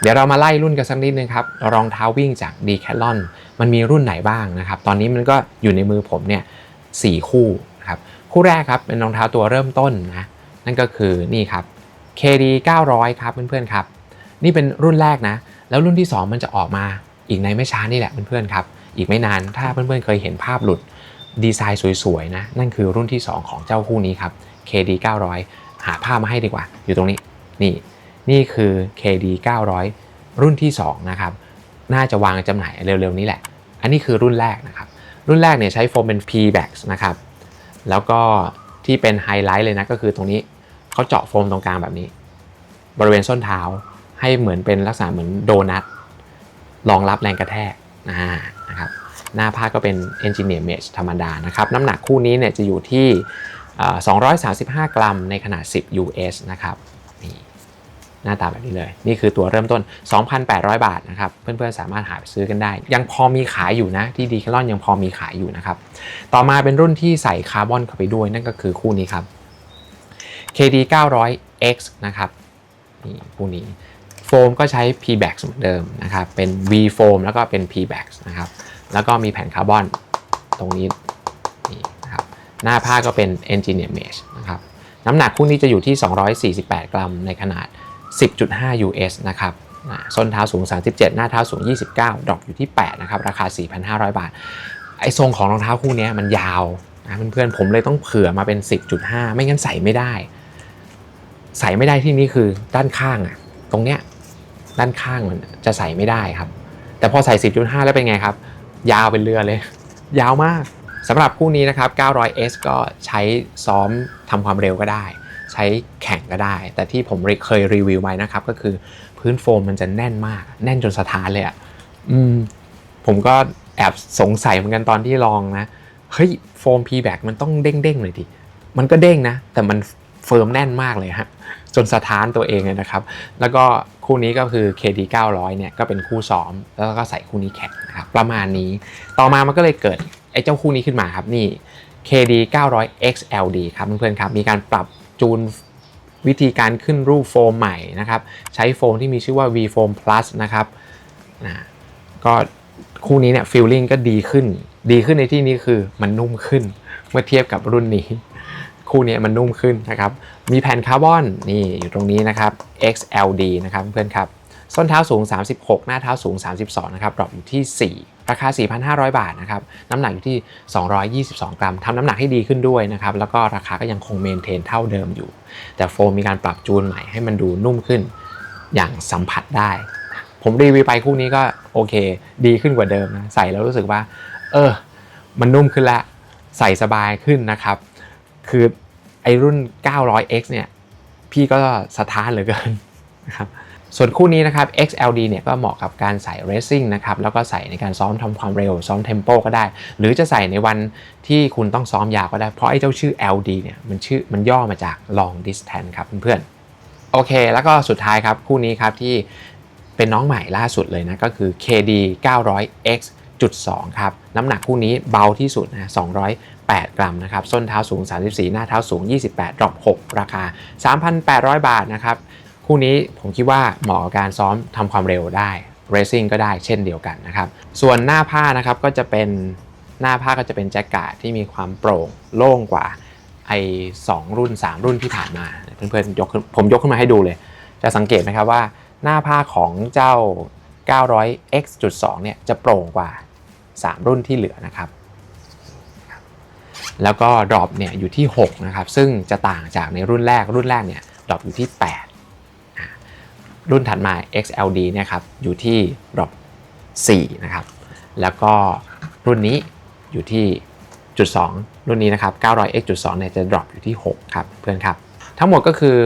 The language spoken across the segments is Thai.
เดี๋ยวเรามาไล่รุ่นกันสักนิดนึงครับ รองเท้าวิ่งจาก Decathlon มันมีรุ่นไหนบ้างนะครับ ตอนนี้มันก็อยู่ในมือผมเนี่ยสคู่นะครับ คู่แรกครับเป็นรองเท้าตัวเริ่มต้นนะ นั่นก็คือนี่ครับ KD 900 ครับเพื่อนๆครับ นี่เป็นรุ่นแรกนะ แล้วรุ่นที่ 2 มันจะออกมาอีกในไม่ช้านี่แหละเพื่อนๆครับ อีกไม่นานถ้าเพื่อนๆเคยเห็นภาพหลุดดีไซน์สวยๆนะ นั่นคือรุ่นที่ 2 ของเจ้าคู่นี้ครับ KD 900 หาภาพมาให้ดีกว่า อยู่ตรงนี้นี่ นี่คือ KD 900 รุ่นที่ 2 นะครับ น่าจะวางจำหน่ายเร็วๆ นี้แหละ อันนี้คือรุ่นแรกนะครับ รุ่นแรกเนี่ยใช้โฟมเป็น P bags นะครับ แล้วก็ที่เป็นไฮไลท์เลยนะก็คือตรงนี้เขาเจาะโฟมตรงกลางแบบนี้ บริเวณส้นเท้าให้เหมือนเป็นลักษณะเหมือนโดนัทรองรับแรงกระแทกนะครับหน้าผ้าก็เป็น Engineer Mesh ธรรมดานะครับ น้ำหนักคู่นี้เนี่ยจะอยู่ที่ 235 กรัมในขนาด 10 US นะครับ หน้าตาแบบนี้เลย นี่คือตัวเริ่มต้น 2,800 บาทนะครับ เพื่อนๆสามารถหาไปซื้อกันได้ ยังพอมีขายอยู่นะ ที่ดีแคลอนยังพอมีขายอยู่นะครับ ต่อมาเป็นรุ่นที่ใส่คาร์บอนเข้าไปด้วยนั่นก็คือคู่นี้ครับ KD 900X นะครับนี่คู่นี้โฟมก็ใช้ p b a x เหมือนเดิมนะครับ เป็น V โฟมแล้วก็เป็น p b a x นะครับ แล้วก็มีแผ่นคาร์บอนตรงนี้นี่นะครับ หน้าผ้าก็เป็น Engineer Mesh นะครับ น้ำหนักคู่นี้จะอยู่ที่ 248 กรัมในขนาด 10.5 US นะครับส้นเท้าสูง 37 หน้าเท้าสูง 29 ดอกอยู่ที่ 8 นะครับ ราคา 4,500 บาท ไอ้ทรงของรองเท้าคู่นี้มันยาวนะเพื่อนๆผมเลยต้องเผื่อมาเป็น 10.5 ไม่งั้นใส่ไม่ได้ ใส่ไม่ได้ที่นี่คือด้านข้างอะตรงเนี้ยด้านข้างมันจะใส่ไม่ได้ครับ แต่พอใส่ 10.5 แล้วเป็นไงครับ ยาวเป็นเรือเลย ยาวมากสำหรับคู่นี้นะครับ 900S ก็ใช้ซ้อมทำความเร็วก็ได้ ใช้แข่งก็ได้ แต่ที่ผมเคยรีวิวไว้นะครับ ก็คือพื้นโฟมมันจะแน่นมาก แน่นจนสะท้านเลยอะ่ะอืมผมก็แอบสงสัยเหมือนกันตอนที่ลองนะ เฮ้ยโฟม p b a c มันต้องเด้งๆเลยดิ มันก็เด้งนะ แต่มันเฟิร์มแน่นมากเลยฮะ จนสะท้านตัวเองเลยนะครับ แล้วก็คู่นี้ก็คือ KD 900เนี่ยก็เป็นคู่ซ้อม แล้วก็ใส่คู่นี้แข่งนะครับประมาณนี้ ต่อมามันก็เลยเกิดไอ้เจ้าคู่นี้ขึ้นมาครับนี่ KD 900 XLD ครับเพื่อนๆครับ มีการปรับ จูนวิธีการขึ้นรูปโฟมใหม่นะครับ ใช้โฟมที่มีชื่อว่า V Foam Plus นะครับนะก็คู่นี้เนี่ยฟีลลิ่งก็ดีขึ้น ดีขึ้นในที่นี้คือมันนุ่มขึ้น เมื่อเทียบกับรุ่นนี้ คู่นี้มันนุ่มขึ้นนะครับ มีแผ่นคาร์บอนนี่อยู่ตรงนี้นะครับ XLD นะครับเพื่อนครับ ส้นเท้าสูง 36 หน้าเท้าสูง 32 นะครับ ดรอปอยู่ที่ 4 ราคา 4,500 บาทนะครับน้ำหนักอยู่ที่ 222 กรัมทำน้ำหนักให้ดีขึ้นด้วยนะครับแล้วก็ราคาก็ยังคงเมนเทนเท่าเดิมอยู่ แต่โฟมมีการปรับจูนใหม่ให้มันดูนุ่มขึ้นอย่างสัมผัสได้ ผมรีวิวไปคู่นี้ก็โอเค ดีขึ้นกว่าเดิมนะใส่แล้วรู้สึกว่า เออ มันนุ่มขึ้นล้วใส่สบายขึ้นนะครับ คือไอรุ่น 900X เนี่ย พี่ก็สะท้านเหลือเกินนะครับ ส่วนคู่นี้นะครับ XLD เนี่ยก็เหมาะกับการใส่ racing นะครับแล้วก็ใส่ในการซ้อมทำความเร็ว ซ้อมเทมโปก็ได้ หรือจะใส่ในวันที่คุณต้องซ้อมยาวก็ได้ เพราะไอ้เจ้าชื่อ LD เนี่ยมันชื่อมันย่อมาจาก long distance ครับเพื่อนๆ โอเค แล้วก็สุดท้ายครับ คู่นี้ครับที่เป็นน้องใหม่ล่าสุดเลยนะก็คือ KD 900X จุด2ครับ น้ำหนักคู่นี้เบาที่สุดนะ208 กรัมนะครับ ส้นเท้าสูง 34 หน้าเท้าสูง 28ดรอป6ราคา 3,800 บาทนะครับ คู่นี้ผมคิดว่าเหมาะกับการซ้อมทำความเร็วได้ racing ก็ได้เช่นเดียวกันนะครับ ส่วนหน้าผ้านะครับก็จะเป็นหน้าผ้าก็จะเป็นแจ็คกาดที่มีความโปร่งโล่งกว่าไอ้สรุ่น 3 รุ่นที่ผ่านมาเพื่อนๆยกผมยกขึ้นมาให้ดูเลย จะสังเกตไหมครับว่าหน้าผ้าของเจ้า 900x.2 เนี่ยจะโปร่งกว่า 3 รุ่นที่เหลือนะครับ แล้วก็ดรอปเนี่ยอยู่ที่ 6 นะครับ ซึ่งจะต่างจากในรุ่นแรกรุ่นแรกเนี่ยดรอปอยู่ที่ 8 รุ่นถัดมา XLD เนี่ยครับอยู่ที่ดรอป4นะครับแล้วก็รุ่นนี้อยู่ที่จุด2รุ่นนี้นะครับ 900x จุด2เนี่ยจะดรอปอยู่ที่ 6 ครับเพื่อนครับ ทั้งหมดก็คือ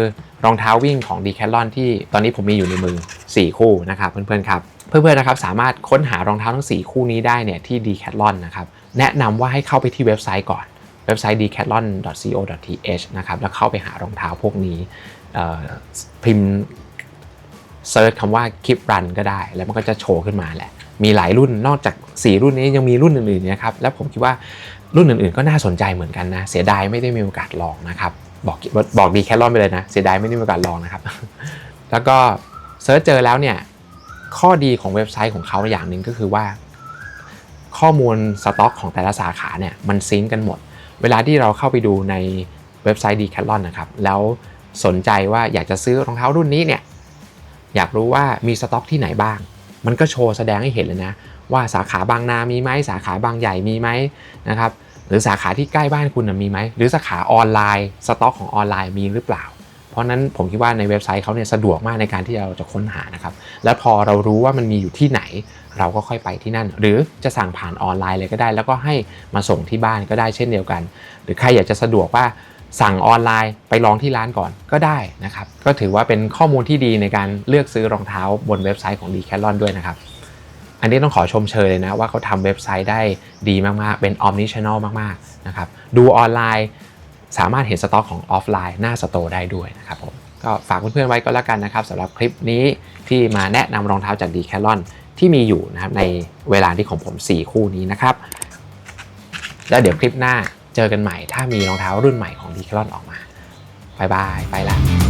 รองเท้าวิ่งของ Decathlon ที่ตอนนี้ผมมีอยู่ในมือ 4 คู่นะครับเพื่อนๆครับเพื่อนๆนะครับสามารถค้นหารองเท้าทั้ง 4 คู่นี้ได้เนี่ยที่ Decathlon นะครับแนะนำว่าให้เข้าไปที่เว็บไซต์ก่อนเว็บไซต์ decathlon.co.th นะครับแล้วเข้าไปหารองเท้าพวกนี้พิมพ์ เซิร์ชคำว่าคลิปรันก็ได้ แล้วมันก็จะโชว์ขึ้นมาแหละ มีหลายรุ่นนอกจาก 4 รุ่นนี้ยังมีรุ่นอื่นๆนะครับ แล้วผมคิดว่ารุ่นอื่นๆ ก็น่าสนใจเหมือนกันนะ เสียดายไม่ได้มีโอกาสลองนะครับ บอกบอกดีแคลอนไปเลยนะ เสียดายไม่ได้มีโอกาสลองนะครับ แล้วก็เซิร์ชเจอแล้วเนี่ย ข้อดีของเว็บไซต์ของเขาอย่างหนึ่งก็คือว่า ข้อมูลสต็อกของแต่ละสาขาเนี่ยมันซิงกันหมด เวลาที่เราเข้าไปดูในเว็บไซต์ Decathlon นะครับ แล้วสนใจว่าอยากจะซื้อรองเท้ารุ่นนี้เนี่ย อยากรู้ว่ามีสต็อกที่ไหนบ้าง มันก็โชว์แสดงให้เห็นเลยนะ ว่าสาขาบางนามีไหมสาขาบางใหญ่มีไหมนะครับหรือสาขาที่ใกล้บ้านคุณมีไหมหรือสาขาออนไลน์ สต็อกของออนไลน์มีหรือเปล่า เพราะนั้นผมคิดว่าในเว็บไซต์เขาเนี่ยสะดวกมากในการที่เราจะค้นหานะครับแล้วพอเรารู้ว่ามันมีอยู่ที่ไหน เราก็ค่อยไปที่นั่น หรือจะสั่งผ่านออนไลน์เลยก็ได้ แล้วก็ให้มาส่งที่บ้านก็ได้เช่นเดียวกัน หรือใครอยากจะสะดวกว่า สั่งออนไลน์ไปลองที่ร้านก่อนก็ได้นะครับ ก็ถือว่าเป็นข้อมูลที่ดีในการเลือกซื้อรองเท้าบนเว็บไซต์ของ Decathlon ด้วยนะครับ อันนี้ต้องขอชมเชยเลยนะว่าเขาทำเว็บไซต์ได้ดีมากๆ เป็น omni channel มากๆนะครับ ดูออนไลน์สามารถเห็นสต็อกของออฟไลน์หน้าสโตร์ได้ด้วยนะครับผมก็ฝากเพื่อนๆไว้ก็แล้วกันนะครับสำหรับคลิปนี้ที่มาแนะนำรองเท้าจาก Decathlon ที่มีอยู่นะครับในเวลาที่ของผม 4 คู่นี้นะครับ แล้วเดี๋ยวคลิปหน้า เจอกันใหม่ถ้ามีรองเท้ารุ่นใหม่ของดีคลอสออกมาบายบายไปละ